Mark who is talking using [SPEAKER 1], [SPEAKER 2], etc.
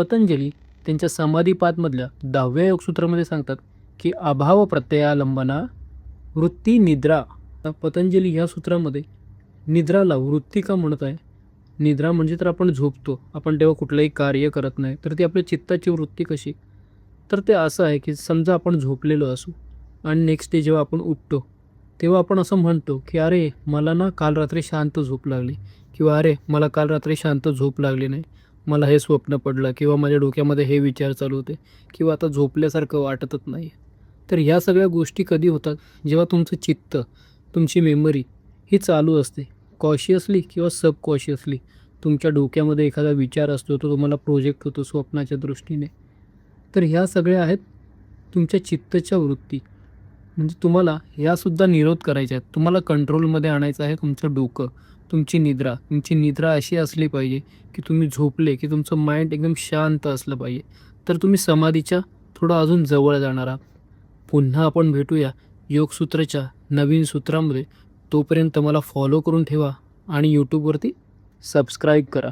[SPEAKER 1] पतंजली त्यांच्या समाधीपातमधल्या दहाव्या योगसूत्रामध्ये सांगतात की अभाव प्रत्ययालंबना वृत्ती निद्रा. पतंजली ह्या सूत्रामध्ये निद्राला वृत्ती का म्हणत आहे? निद्रा म्हणजे तर आपण झोपतो आपण तेव्हा कुठलंही कार्य करत नाही तर ती आपल्या चित्ताची वृत्ती कशी? तर ते असं आहे की समजा आपण झोपलेलो असू आणि नेक्स्ट डे जेव्हा आपण उठतो तेव्हा आपण असं म्हणतो की अरे मला ना काल रात्री शांत झोप लागली किंवा अरे मला काल रात्री शांत झोप लागली नाही. मला हे स्वप्न पडलं किंवा माझ्या डोक्यामध्ये हे विचार चालू होते किंवा आता झोपल्यासारखं वाटतच नाही. तर ह्या सगळ्या गोष्टी कधी होतात? जेव्हा तुमचं चित्त तुमची मेमरी ही चालू असते कॉशियसली किंवा सबकॉशियसली तुमच्या डोक्यामध्ये एखादा विचार असतो तो तुम्हाला प्रोजेक्ट होतो स्वप्नाच्या दृष्टीने. तर ह्या सगळ्या आहेत तुमच्या चित्तच्या वृत्ती. म्हणजे तुम्हाला यासुद्धा निरोध करायच्या आहेत. तुम्हाला कंट्रोलमध्ये आणायचं आहे तुमचं डोकं. तुमची निद्रा. तुमची निद्रा अशी असली पाहिजे की तुम्ही झोपले की तुमचं माइंड एकदम शांत असलं पाहिजे. तर तुम्ही समाधीच्या थोडं अजून जवळ जाणार आहात. पुन्हा आपण भेटूया योगसूत्राच्या नवीन सूत्रामध्ये. तोपर्यंत मला फॉलो करून ठेवा आणि यूट्यूबवरती सबस्क्राईब करा.